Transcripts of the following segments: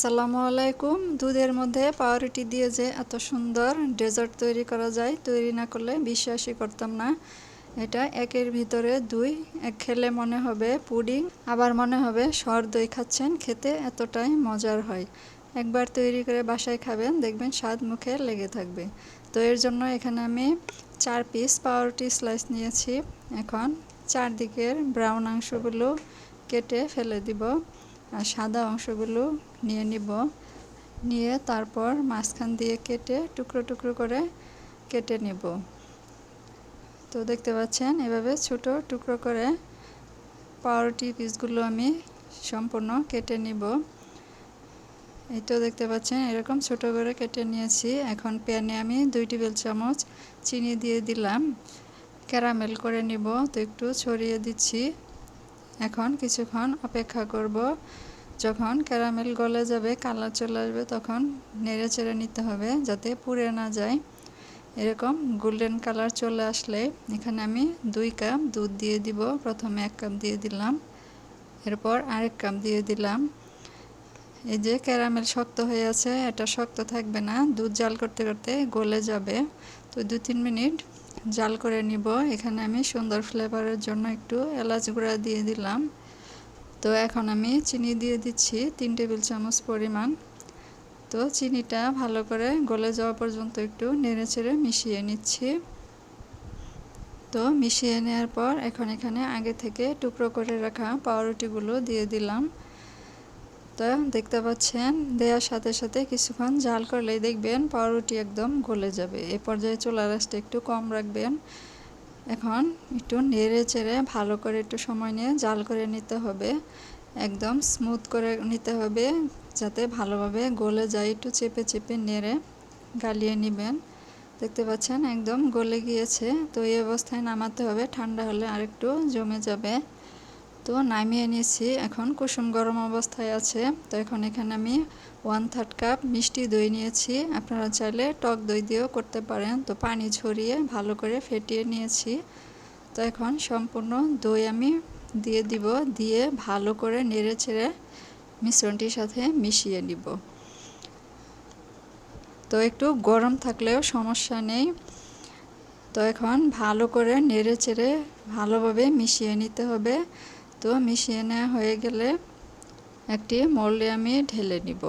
আসসালামু আলাইকুম। দুধের মধ্যে পাউরুটি দিয়ে যে এত সুন্দর ডেজার্ট তৈরি করা যায়, তৈরি না করলে বিশ্বাসই করতাম না। এটা একের ভিতরে দুই। এক খেলে মনে হবে পুডিং, আবার মনে হবে সর দই খাচ্ছেন, খেতে এতটাই মজার হয়। একবার তৈরি করে বাসায় খাবেন, দেখবেন স্বাদ মুখে লেগে থাকবে। তো এর জন্য এখানে আমি চার পিস পাউরুটি স্লাইস নিয়েছি। এখন চারদিকের ব্রাউন অংশগুলো কেটে ফেলে দিব। সাদা অংশগুলো নিয়ে নিব। নিয়ে তারপর মাঝখান দিয়ে কেটে টুকরো টুকরো করে কেটে নেব। তো দেখতে পাচ্ছেন, এভাবে ছোট টুকরো করে পাউরুটি পিসগুলো আমি সম্পূর্ণ কেটে নিব। এই তো দেখতে পাচ্ছেন, এরকম ছোট করে কেটে নিয়েছি। এখন প্যানে আমি দুই টেবিল চামচ চিনি দিয়ে দিলাম। ক্যারামেল করে নিব। তো একটু ছড়িয়ে দিচ্ছি। এখন কিছুক্ষণ অপেক্ষা করব। যখন ক্যারামেল গলে যাবে, কালার চলে আসবে, তখন নেড়ে চেড়ে নিতে হবে যাতে পুড়ে না যায়। এরকম গোল্ডেন কালার চলে আসলে এখানে আমি দুই কাপ দুধ দিয়ে দিব। প্রথমে এক কাপ দিয়ে দিলাম, এরপর আরেক কাপ দিয়ে দিলাম। এই যে ক্যারামেল শক্ত হয়ে আছে, এটা শক্ত থাকবে না, দুধ জাল করতে করতে গলে যাবে। তো দু তিন মিনিট জাল করে নিব। এখানে আমি সুন্দর ফ্লেভারের জন্য একটু এলাচ গুঁড়া দিয়ে দিলাম। তো এখন আমি চিনি দিয়ে দিচ্ছি তিন টেবিল চামচ পরিমাণ। তো চিনিটা ভালো করে গলে যাওয়া পর্যন্ত একটু নেড়ে চেড়ে মিশিয়ে নিচ্ছি। তো মিশিয়ে নেওয়ার পর এখন এখানে আগে থেকে টুকরো করে রাখা পাউরুটিগুলো দিয়ে দিলাম। তো দেখতে পাচ্ছেন। দেওয়ার সাথে সাথে কিছুক্ষণ জাল করলেই দেখবেন পাউরুটি একদম গলে যাবে। এ পর্যায়ে চুলা রাসটা একটু কম রাখবেন। এখন একটু নেড়ে চেড়ে ভালো করে একটু সময় নিয়ে জাল করে নিতে হবে। একদম স্মুথ করে নিতে হবে যাতে ভালোভাবে গলে যায়। একটু চেপে চেপে নেড়ে গালিয়ে নেবেন। দেখতে পাচ্ছেন একদম গলে গিয়েছে। তো এই অবস্থায় নামাতে হবে। ঠান্ডা হলে আরেকটু জমে যাবে। তো নামিয়ে নিয়েছি। এখন কুসুম গরম অবস্থায় আছে। তো এখন এখানে আমি ওয়ান থার্ড কাপ মিষ্টি দই নিয়েছি। আপনারা চাইলে টক দই দিয়েও করতে পারেন। তো পানি ঝরিয়ে ভালো করে ফেটিয়ে নিয়েছি। তো এখন সম্পূর্ণ দই আমি দিয়ে দিব। দিয়ে ভালো করে নেড়ে ছেড়ে মিশ্রণটির সাথে মিশিয়ে নিব। তো একটু গরম থাকলেও সমস্যা নেই। তো এখন ভালো করে নেড়ে চেড়ে ভালোভাবে মিশিয়ে নিতে হবে। তো মিশিয়ে নেওয়া হয়ে গেলে একটি মোল্ডে আমি ঢেলে নিব।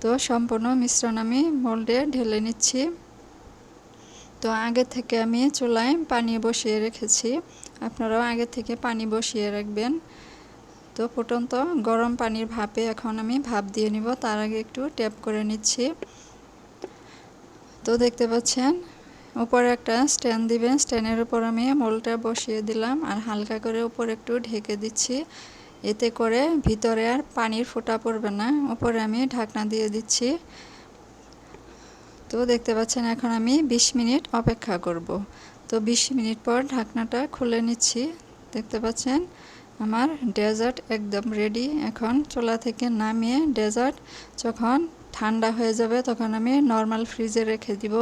তো সম্পূর্ণ মিশ্রণ আমি মোল্ডে ঢেলে নিচ্ছি। তো আগে থেকে আমি চুলায় পানি বসিয়ে রেখেছি। আপনারাও আগে থেকে পানি বসিয়ে রাখবেন। তো ফুটন্ত গরম পানির ভাপে এখন আমি ভাপ দিয়ে নিব। তার আগে একটু ট্যাপ করে নিচ্ছি। তো দেখতে পাচ্ছেন উপরে একটা স্ট্যান্ড দিবেন স্ট্যান্ডের উপর আমি মোলটা বসিয়ে দিলাম আর হালকা করে উপরে একটু ঢেকে দিচ্ছি। এতে করে ভিতরে আর পানির ফোঁটা পড়বে না। উপরে আমি ঢাকনা দিয়ে দিচ্ছি। তো দেখতে পাচ্ছেন এখন আমি ২০ মিনিট অপেক্ষা করব। তো ২০ মিনিট পর ঢাকনাটা খুলে নিচ্ছি। দেখতে পাচ্ছেন আমার ডেজার্ট একদম রেডি। এখন চোলা থেকে নামিয়ে ডেজার্ট যখন ঠান্ডা হয়ে যাবে তখন আমি নর্মাল ফ্রিজে রেখে দিব।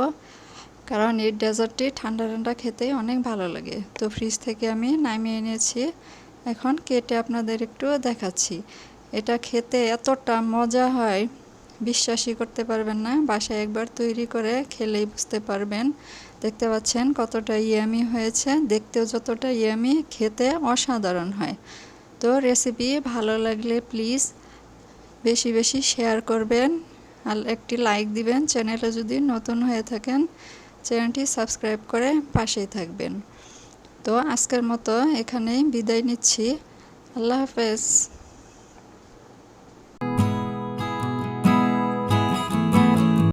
কারণ এই ডেজার্টটি ঠান্ডা ঠান্ডা খেতে অনেক ভালো লাগে। তো ফ্রিজ থেকে আমি নামিয়ে এনেছি এখন কেটে আপনাদের একটু দেখাচ্ছি। এটা খেতে এতটা মজা হয়, বিশ্বাসই করতে পারবেন না। বাসায় একবার তৈরি করে খেলেই বুঝতে পারবেন। দেখতে পাচ্ছেন কতটা ইয়ামি হয়েছে। দেখতেও যতটা ইয়ামি, খেতে অসাধারণ হয়। তো রেসিপি ভালো লাগলে প্লিজ বেশি বেশি শেয়ার করবেন। আর একটি লাইক দিবেন। চ্যানেলে যদি নতুন হয়ে থাকেন চ্যানেলটি সাবস্ক্রাইব করে পাশেই থাকবেন। তো আজকের মতো এখানেই বিদায় নিচ্ছি। আল্লাহ হাফেজ।